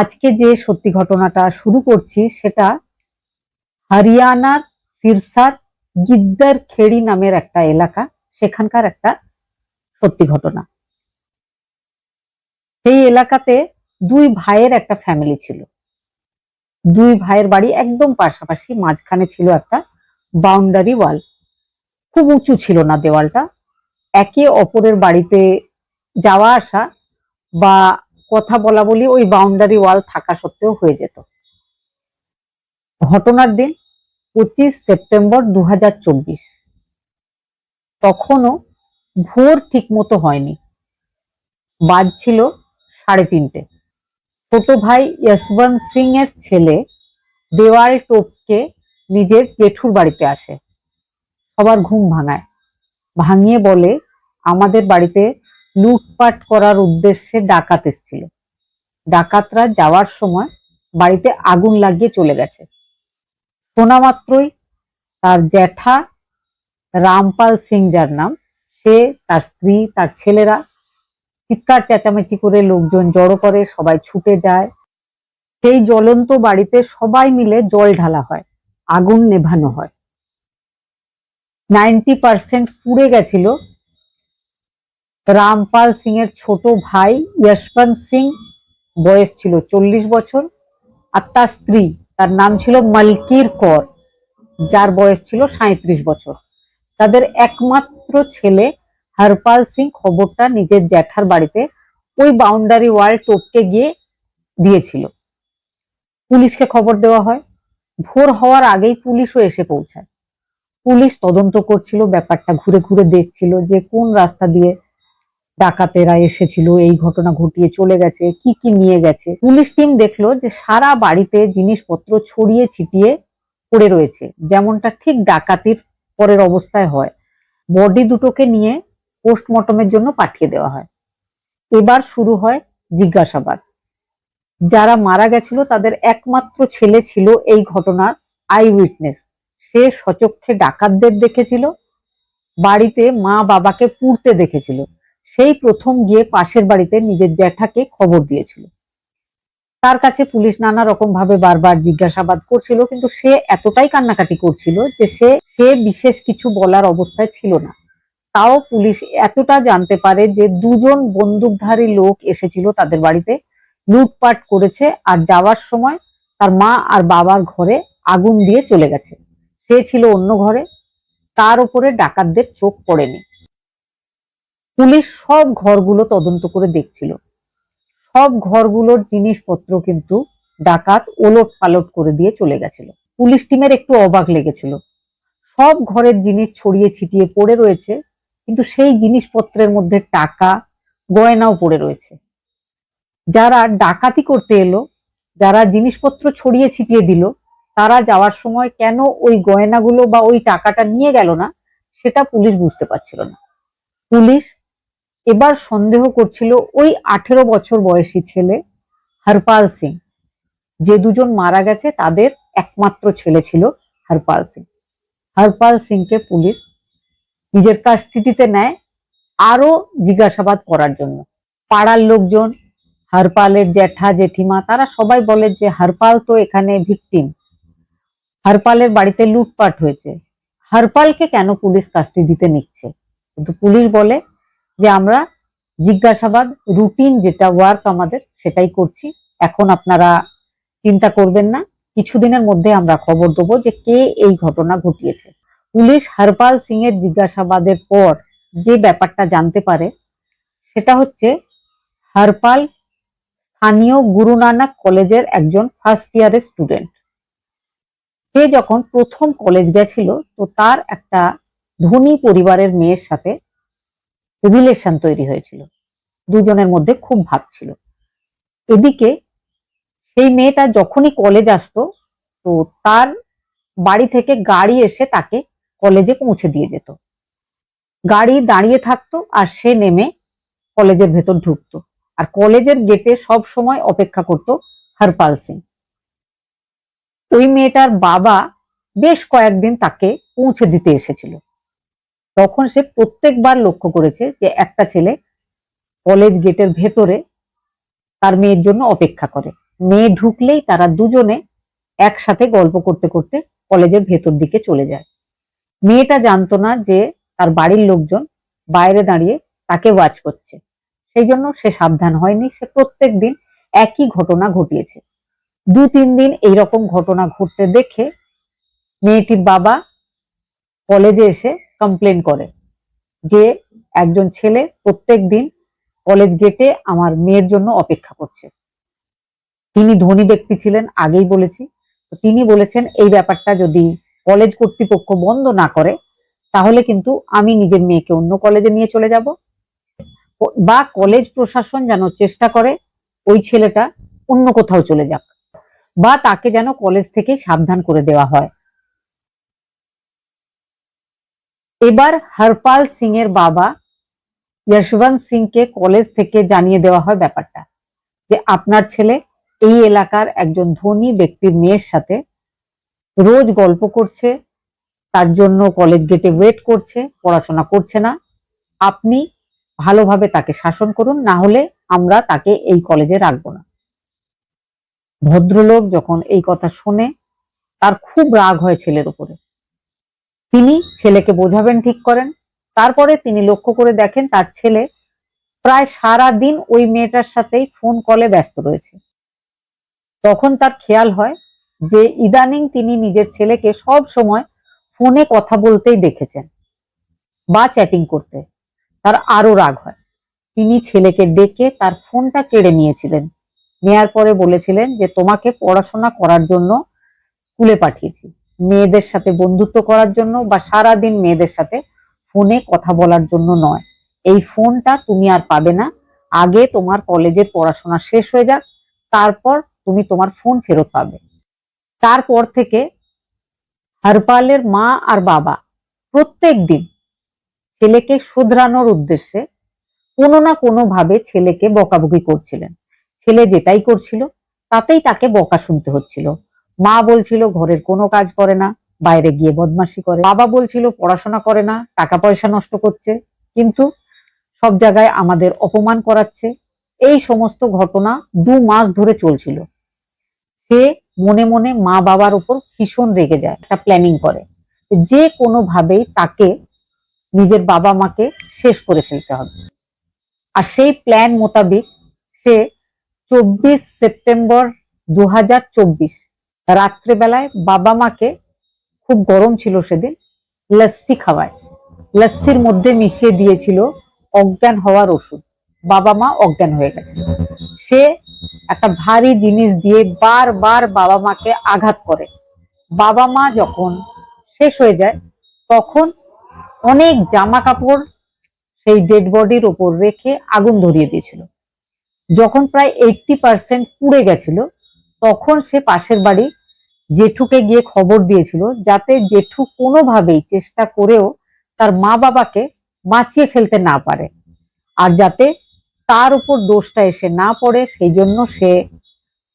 আজকে যে সত্যি ঘটনাটা শুরু করছি সেটা হরিয়ানার সিরসার গিদ্দার খেড়ি নামের একটা এলাকা, সেখানকার একটা সত্যি ঘটনা। সেই এলাকাতে দুই ভাইয়ের একটা ফ্যামিলি ছিল। দুই ভাইয়ের বাড়ি একদম পাশাপাশি, মাঝখানে ছিল একটা বাউন্ডারি ওয়াল খুব উঁচু ছিল না দেওয়ালটা। একে অপরের বাড়িতে যাওয়া আসা বা কথা বলা বলি ওই বাউন্ডারি ওয়াল থাকা সত্ত্বেও হয়ে যেত। ঘটনার দিন পঁচিশ সেপ্টেম্বর দু তখনও ভোর ঠিক মতো হয়নি। বাজছিল সাড়ে তিনটে। ছোট ভাই যশবন্ত সিং এর ছেলে দেওয়াল টোপকে নিজের জেঠুর বাড়িতে আসে। সবার ঘুম ভাঙায়। ভাঙিয়ে বলে, আমাদের বাড়িতে লুটপাট করার উদ্দেশ্যে ডাকাত এসেছিল। ডাকাতরা যাওয়ার সময় বাড়িতে আগুন লাগিয়ে চলে গেছে। শোনা মাত্রই তার জ্যাঠা রামপাল সিং যার নাম, সে তার স্ত্রী, তার ছেলেরা চিৎকার চেঁচামেচি করে লোকজন জড়ো করে, সবাই ছুটে যায়। সেই জ্বলন্ত বাড়িতে সবাই মিলে জল ঢালা হয়, আগুন নেভানো হয়। নাইনটি পার্সেন্ট পুড়ে গেছিল রামপাল সিং এর ছোট ভাই যশবন্ত সিং, বয়স ছিল চল্লিশ বছর, আর তার স্ত্রী, তার নাম ছিল মালকির কর, যার বয়স ছিল সাঁত্রিশ বছর। তাদের একমাত্র ছেলে হরপাল সিং খবরটা নিজের জ্যাঠার বাড়িতে ওই বাউন্ডারি ওয়াল টপকে গিয়ে দিয়েছিল। পুলিশকে খবর দেওয়া হয়। ভোর হওয়ার আগেই পুলিশও এসে পৌঁছায়। পুলিশ তদন্ত করছিল, ব্যাপারটা ঘুরে ঘুরে দেখছিল যে কোন রাস্তা দিয়ে ডাকাতেরা এসেছিল, এই ঘটনা ঘটিয়ে চলে গেছে, কি কি নিয়ে গেছে। পুলিশ টিম দেখল যে সারা বাড়িতে জিনিসপত্র ছড়িয়ে ছিটিয়ে পড়ে রয়েছে, যেমনটা ঠিক ডাকাতির পরের অবস্থায় হয়। বডি দুটোকে নিয়ে পোস্টমর্টমের জন্য পাঠিয়ে দেওয়া হয়। এবার শুরু হয় জিজ্ঞাসাবাদ। যারা মারা গেছিল তাদের একমাত্র ছেলে ছিল এই ঘটনার আই উইটনেস সে সচক্ষে ডাকাতদের দেখেছিল, বাড়িতে মা বাবাকে পুড়তে দেখেছিল। সেই প্রথম গিয়ে পাশের বাড়িতে নিজের জ্যাঠাকে খবর দিয়েছিল। তার কাছে পুলিশ নানা রকম ভাবে বারবার জিজ্ঞাসাবাদ করছিল, কিন্তু সে এতটাই কান্নাকাটি করছিল যে সে সে বিশেষ কিছু বলার অবস্থায় ছিল না। তাও পুলিশ এতটা জানতে পারে যে দুজন বন্দুকধারী লোক এসেছিল তাদের বাড়িতে, লুটপাট করেছে আর যাওয়ার সময় তার মা আর বাবার ঘরে আগুন দিয়ে চলে গেছে। সে ছিল অন্য ঘরে। তার উপরে ডাকাতদের চোখ পড়েনি। পুলিশ সব ঘরগুলো তদন্ত করে দেখছিল। সব ঘরগুলোর জিনিসপত্র কিন্তু ডাকাত ওলট পালট করে দিয়ে চলে গেছিল। পুলিশ টিমের একটু অবাক লেগেছিল। সব ঘরের জিনিস ছড়িয়ে ছিটিয়ে পড়ে রয়েছে, কিন্তু সেই জিনিসপত্রের মধ্যে টাকা, গয়নাও পড়ে রয়েছে। যারা ডাকাতি করতে এলো, যারা জিনিসপত্র ছড়িয়ে ছিটিয়ে দিল, তারা যাওয়ার সময় কেন ওই গয়নাগুলো বা ওই টাকাটা নিয়ে গেল না, সেটা পুলিশ বুঝতে পারছিল না। পুলিশ এবার সন্দেহ করছিল ওই আঠেরো বছর বয়সী ছেলে হরপাল সিং। যে দুজন মারা গেছে তাদের একমাত্র ছেলে ছিল হরপাল সিং। হরপাল সিংকে পুলিশ নিজের কাস্টডিতে নেয় আরও জিজ্ঞাসাবাদ করার জন্য। পাড়ার লোকজন, হরপালের জ্যাঠা, জেঠিমা, তারা সবাই বলে যে হরপাল তো এখানে ভিকটিম। হরপালের বাড়িতে লুটপাট হয়েছে। হরপালকে কেন পুলিশ কাস্টডিতে নিচ্ছে? কিন্তু পুলিশ বলে যে আমরা জিজ্ঞাসাবাদ রুটিন যেটা ওয়ার্ক আমাদের, সেটাই করছি। এখন আপনারা চিন্তা করবেন না। কিছুদিনের মধ্যে আমরা খবর দেবো যে কে এই ঘটনা ঘটিয়েছে। পুলিশ হরপাল সিং এর জিজ্ঞাসাবাদের পর যে ব্যাপারটা জানতে পারে, সেটা হচ্ছে হরপাল স্থানীয় গুরু নানক কলেজের একজন ফার্স্ট ইয়ারের স্টুডেন্ট সে যখন প্রথম কলেজ গেছিল, তো তার একটা ধনী পরিবারের মেয়ের সাথে রিলেশন তৈরি হয়েছিল। দুজনের মধ্যে খুব ভাব ছিল। এদিকে সেই মেয়েটা যখনই কলেজ আসতো, তো তার বাড়ি থেকে গাড়ি এসে তাকে কলেজে পৌঁছে দিয়ে যেত। গাড়ি দাঁড়িয়ে থাকতো আর সে নেমে কলেজের ভেতর ঢুকতো। আর কলেজের গেটে সব সময় অপেক্ষা করত হরপাল সিং। ওই মেয়েটার বাবা বেশ কয়েকদিন তাকে পৌঁছে দিতে এসেছিল। তখন সে প্রত্যেকবার লক্ষ্য করেছে যে একটা ছেলে কলেজ গেটের ভেতরে তার মেয়ের জন্য অপেক্ষা করে। মেয়ে ঢুকলেই তারা দুজনে একসাথে গল্প করতে করতে কলেজের ভেতর দিকে চলে যায়। মেয়েটা জানতো না যে তার বাড়ির লোকজন বাইরে দাঁড়িয়ে তাকে ওয়াচ করছে। সেই জন্য সে সাবধান হয়নি, সে প্রত্যেক দিন একই ঘটনা ঘটিয়েছে। দু তিন দিন এইরকম ঘটনা ঘটতে দেখে মেয়েটির বাবা কলেজে এসে কমপ্লেন করে যে একজন ছেলে প্রত্যেক দিন কলেজ গেটে আমার মেয়ের জন্য অপেক্ষা করছে। তিনি ধনী ব্যক্তি ছিলেন, আগেই বলেছি। তিনি বলেছেন, এই ব্যাপারটা যদি কলেজ কর্তৃপক্ষ বন্ধ না করে, তাহলে কিন্তু আমি নিজের মেয়েকে অন্য কলেজে নিয়ে চলে যাব। বা কলেজ প্রশাসন যেন চেষ্টা করে ওই ছেলেটা অন্য কোথাও চলে যাক বা তাকে যেন কলেজ থেকে সাবধান করে দেওয়া হয়। এবার হরপাল সিং এর বাবা যশবন্ত সিংকে কলেজ থেকে জানিয়ে দেওয়া হয় ব্যাপারটা, যে আপনার ছেলে এই এলাকার একজন ধনী ব্যক্তির মেয়ের সাথে রোজ গল্প করছে, তার জন্য কলেজ গেটে ওয়েট করছে, পড়াশোনা করছে না। আপনি ভালোভাবে তাকে শাসন করুন, না হলে আমরা তাকে এই কলেজে রাখব না। ভদ্রলোক যখন এই কথা শুনে, তার খুব রাগ হয় ছেলের উপরে। তিনি ছেলেকে বোঝাবেন, ঠিক করেন। তারপরে তিনি লক্ষ্য করে দেখেন তার ছেলে প্রায় সারা দিন ওই মেয়েটার সাথেই ফোন কলে ব্যস্ত রয়েছে। তখন তার খেয়াল হয় যে ইদানিং তিনি নিজের ছেলেকে সব সময় ফোনে কথা বলতেই দেখেছেন বা চ্যাটিং করতে। তার আরও রাগ হয়। তিনি ছেলেকে ডেকে তার ফোনটা কেড়ে নিয়েছিলেন। নেয়ার পরে বলেছিলেন যে, তোমাকে পড়াশোনা করার জন্য স্কুলে পাঠিয়েছি। মেয়েদের সাথে বন্ধুত্ব করার জন্য বা সারা দিন মেয়েদের সাথে ফোনে কথা বলার জন্য নয়। এই ফোনটা তুমি আর পাবে না। আগে তোমার কলেজের পড়াশোনা শেষ হয়ে যাক, তারপর তুমি তোমার ফোন ফেরত পাবে। তারপর থেকে হরপালের মা আর বাবা প্রত্যেক দিন ছেলেকে শুধরানোর উদ্দেশ্যে কোনো না কোনো ভাবে ছেলেকে বকাবকি করছিলেন। ছেলে যেটাই করছিল, তাতেই তাকে বকা শুনতে হচ্ছিল। মা বলছিল ঘরের কোনো কাজ করে না, বাইরে গিয়ে বদমাশি করে। বাবা বলছিল পড়াশোনা করে না, টাকা পয়সা নষ্ট করছে। কিন্তু সব জায়গায় আমাদের অপমান করাচ্ছে। এই সমস্ত ঘটনা দু মাস ধরে চলছিল। সে মনে মনে মা বাবার উপর ভীষণ রেগে যায়, একটা প্ল্যানিং করে। যে কোনো ভাবেই তাকে নিজের বাবা মাকে শেষ করে ফেলতে হবে। আর সেই প্ল্যান মোতাবেক সে চব্বিশ সেপ্টেম্বর দু হাজার চব্বিশ রাত্রেবেলায় বাবা মাকে খুব গরম ছিল সেদিন, লস্যি খাওয়ায়। লস্যির মধ্যে মিশিয়ে দিয়েছিল অজ্ঞান হওয়ার ওষুধ। বাবা মা অজ্ঞান হয়ে গেছে। সে একটা ভারী জিনিস দিয়ে বারবার বাবা মাকে আঘাত করে। বাবা মা যখন শেষ হয়ে যায়, তখন অনেক জামা কাপড় সেই ডেড বডির ওপর রেখে আগুন ধরিয়ে দিয়েছিল। যখন প্রায় এইটটি পার্সেন্ট পুড়ে গেছিল তখন সে পাশের বাড়ি জেঠুকে গিয়ে খবর দিয়েছিল যাতে জেঠু কোনোভাবেই চেষ্টা করেও তার মা বাবাকে বাঁচিয়ে ফেলতে না পারে আর যাতে তার উপর দোষটা এসে না পড়ে, সেই জন্য সে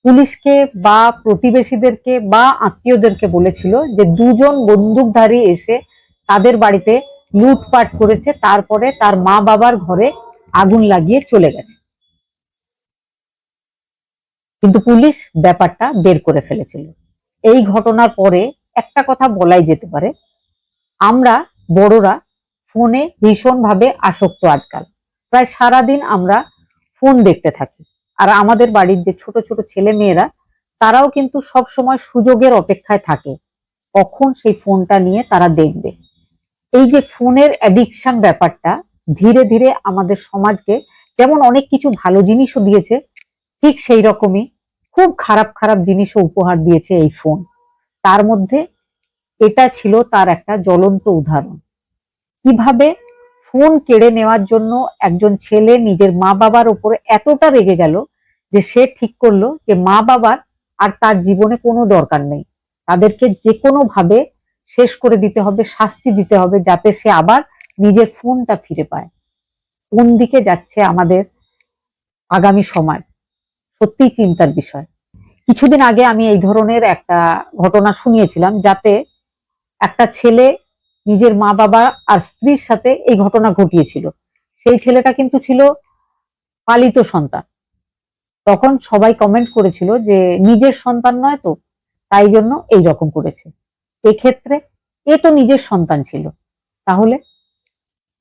পুলিশকে বা প্রতিবেশীদেরকে বা আত্মীয়দেরকে বলেছিল যে দুজন বন্দুকধারী এসে তাদের বাড়িতে লুটপাট করেছে, তারপরে তার মা বাবার ঘরে আগুন লাগিয়ে চলে গেছে। কিন্তু পুলিশ ব্যাপারটা বের করে ফেলেছিল। এই ঘটনার পরে একটা কথা বলাই যেতে পারে, আমরা বড়রা ফোনে ভীষণভাবে আসক্ত আজকাল। প্রায় সারাদিন আমরা ফোন দেখতে থাকি। আর আমাদের বাড়ির যে ছোট ছোট ছেলে মেয়েরা, তারাও কিন্তু সব সময় সুযোগের অপেক্ষায় থাকে। কখন সেই ফোনটা নিয়ে তারা দেখবে? এই যে ফোনের অ্যাডিকশন ব্যাপারটা ধীরে ধীরে আমাদের সমাজকে যেমন অনেক কিছু ভালো জিনিসও দিয়েছে ঠিক সেই রকমই খুব খারাপ খারাপ জিনিসও উপহার দিয়েছে এই ফোন তার মধ্যে এটা ছিল তার একটা জ্বলন্ত উদাহরণ। কীভাবে ফোন কেড়ে নেওয়ার জন্য একজন ছেলে নিজের মা বাবার উপরে এতটা রেগে গেল যে সে ঠিক করল যে মা বাবার আর তার জীবনে কোনো দরকার নেই। তাদেরকে যে কোনো ভাবে শেষ করে দিতে হবে, শাস্তি দিতে হবে যাতে সে আবার নিজের ফোনটা ফিরে পায়। কোন দিকে যাচ্ছে আমাদের আগামী সময়? সত্যি চিন্তার বিষয়। কিছুদিন আগে আমি এই ধরনের একটা ঘটনা শুনিয়েছিলাম যাতে একটা ছেলে নিজের মা বাবা আর স্ত্রীর সাথে এই ঘটনা ঘটিয়েছিল। সেই ছেলেটা কিন্তু ছিল পালিত সন্তান। তখন সবাই কমেন্ট করেছিল যে নিজের সন্তান নয় তো, তাই জন্য এই রকম করেছে। এক্ষেত্রে এ তো নিজের সন্তান ছিল। তাহলে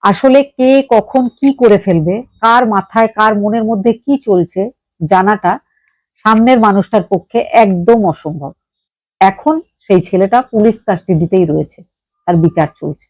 আসলে কে কখন কি করে ফেলবে, কার মাথায়, কার মনের মধ্যে কি চলছে জানাটা সামনের মানুষটার পক্ষে একদম অসম্ভব। এখন সেই ছেলেটা পুলিশ কাস্টডিতেই রয়েছে, তার বিচার চলছে।